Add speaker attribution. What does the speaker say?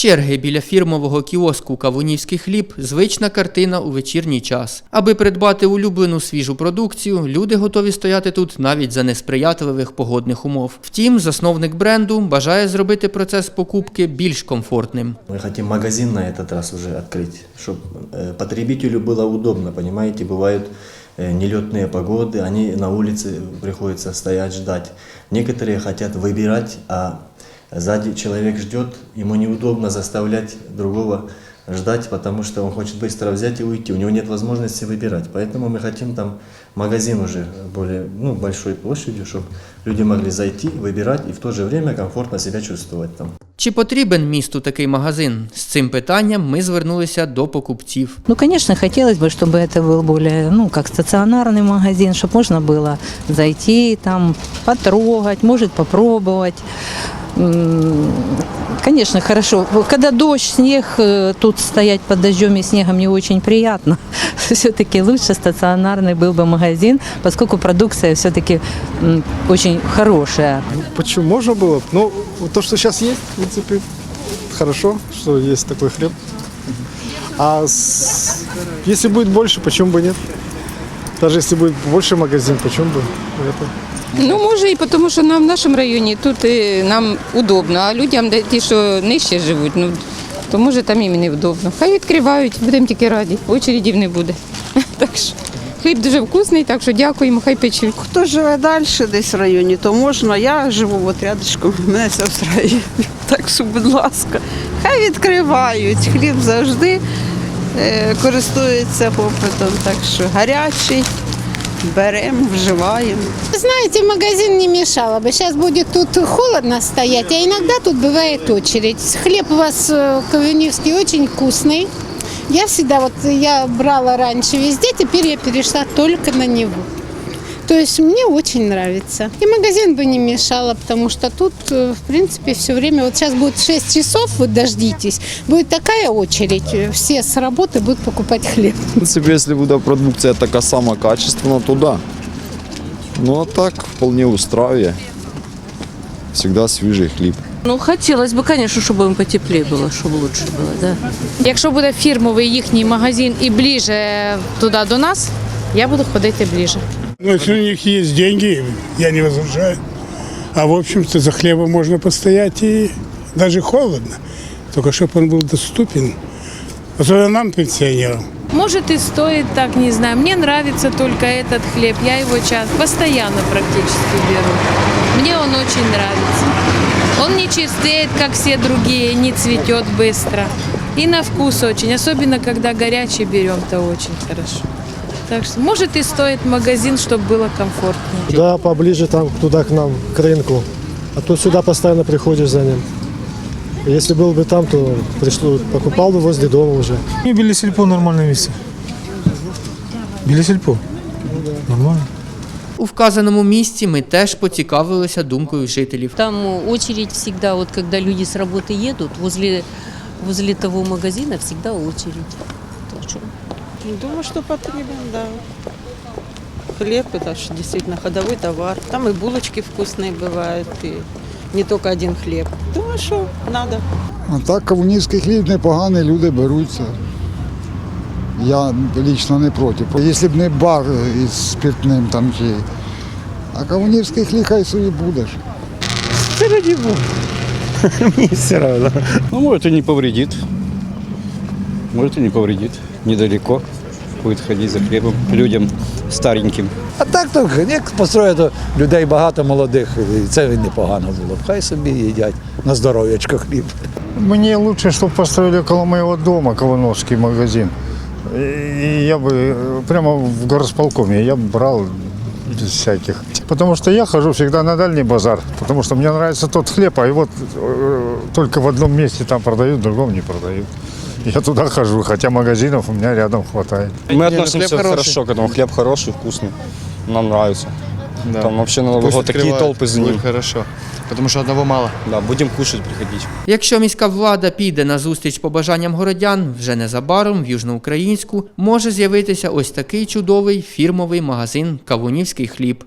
Speaker 1: Черги біля фірмового кіоску Кавунівський хліб звична картина у вечірній час. Аби придбати улюблену свіжу продукцію, люди готові стояти тут навіть за несприятливих погодних умов. Втім, засновник бренду бажає зробити процес покупки більш комфортним.
Speaker 2: Мы хотим магазин на этот раз уже открыть, чтобы потребителю было удобно, понимаете, бывают э, нелетные погоды, они на улице приходится стоять, ждать. Некоторые хотят выбирать, а сзади человек ждет, ему неудобно заставлять другого ждать, потому что он хочет быстро взять и уйти, у него нет возможности выбирать. Поэтому мы хотим там магазин уже более ну, большой площадью, чтобы люди могли зайти, выбирать и в то же время комфортно себя чувствовать там.
Speaker 1: Чи потрібен місту такий магазин? З цим питанням ми звернулися до покупців.
Speaker 3: Ну, конечно, хотелось бы, чтобы это был более, ну, как стационарный магазин, чтобы можно было зайти там, потрогать, может попробовать. М, Конечно, хорошо. Когда дождь, снег, э, тут стоять под дождем и снегом не очень приятно. Все-таки лучше стационарный был бы магазин, поскольку продукция все-таки очень хорошая.
Speaker 4: Почему можно было? б? Ну, вот то, что сейчас есть, в принципе, хорошо, что есть такой хлеб. А с- если будет больше, почему бы нет? Даже если будет больше магазин, почему бы это?
Speaker 5: Ну, може, і тому, що нам в нашому районі тут е, нам удобно, а людям, де ті, що нижче живуть, ну, то може там їм і невдобно. Хай відкривають, будемо тільки раді, очередів не буде. Так що хліб дуже вкусний, так що дякуємо, хай печуть.
Speaker 6: Хто живе далі десь в районі, то можна. Я живу от рядышком, мене все встраює. Так що, будь ласка, хай відкривають. Хліб завжди е, користується попитом, так що гарячий, беремо, вживаємо.
Speaker 7: Знаете, магазин не мешало бы. Сейчас будет тут холодно стоять, а иногда тут бывает очередь. Хлеб у вас э, Ковеневский очень вкусный. Я всегда, вот я брала раньше везде, теперь я перешла только на него. То есть мне очень нравится. И магазин бы не мешало, потому что тут, э, в принципе, все время, вот сейчас будет 6 часов, вы дождитесь, будет такая очередь, э, все с работы будут покупать хлеб.
Speaker 8: В принципе, если буде продукція така сама качественна, то да. Ну а так вполне устраивает. Всегда свежий хліб.
Speaker 9: Ну, хотелось бы, конечно, чтобы им потеплее было, чтобы лучше было, да.
Speaker 10: Якщо буде фірмовий їхній магазин і ближче туди до нас, я буду ходити ближче.
Speaker 11: Ну, если у них есть деньги, я не возражаю. А в общем-то за хлебом можно постоять и даже холодно. Только чтобы он был доступен. Особенно нам, пенсионерам.
Speaker 10: Может и стоит так, не знаю. Мне нравится только этот хлеб. Я его час постоянно практически беру. Мне он очень нравится. Он не чистеет, как все другие, не цветет быстро. И на вкус очень, особенно когда горячий берем, то очень хорошо. Так что, может и стоит магазин, чтобы было комфортнее.
Speaker 4: Да, поближе там, туда к нам, к рынку. А то сюда постоянно приходишь за ним. Если был бы там, то пришло, покупал бы возле дома уже.
Speaker 11: И Белесельпо нормальное место. Белесельпо. Нормально.
Speaker 1: У вказаному місці ми теж поцікавилися думкою жителів.
Speaker 9: Там очередь всегда, вот когда люди с работы едут, возле, возле того магазина всегда очередь. Так что
Speaker 6: Думаю, что потребен, да. Хлеб – это ж действительно ходовой товар. Там и булочки вкусные бывают, и не только один хлеб. Думаю, что надо.
Speaker 12: А так кавунівський хліб непоганий, люди беруться. Я лично не проти. Якщо б не бар із спиртним там чи. А кавунівський хліб хай собі будеш.
Speaker 11: Мне все равно.
Speaker 8: Ну, может и не повредит. Может и не повредит. Недалеко. Будет ходить за хлебом людям стареньким.
Speaker 4: А так то як построїти людей багато молодих, і це непогано було. Хай собі їдять на здоров'ячко хліб.
Speaker 11: Мне лучше, чтобы построили около моего дома Колоновский магазин. И я бы э, прямо в горосполкоме я бы брал без всяких. Потому что я хожу всегда на дальний базар, потому что мне нравится тот хлеб, а его э, только в одном месте там продают, в другом не продают. Я туда хожу, хотя магазинов у меня рядом хватает.
Speaker 8: Мы относимся хорошо к этому. Хлеб хороший, вкусный. Нам нравится. Там вообще на Новый год такие толпы за ним.
Speaker 4: Хорошо. Тому що одного мало.
Speaker 8: Да, будем кушать, приходить.
Speaker 1: Якщо міська влада піде на зустріч побажанням городян, вже незабаром в Южноукраїнську може з'явитися ось такий чудовий фірмовий магазин Кавунівський хліб.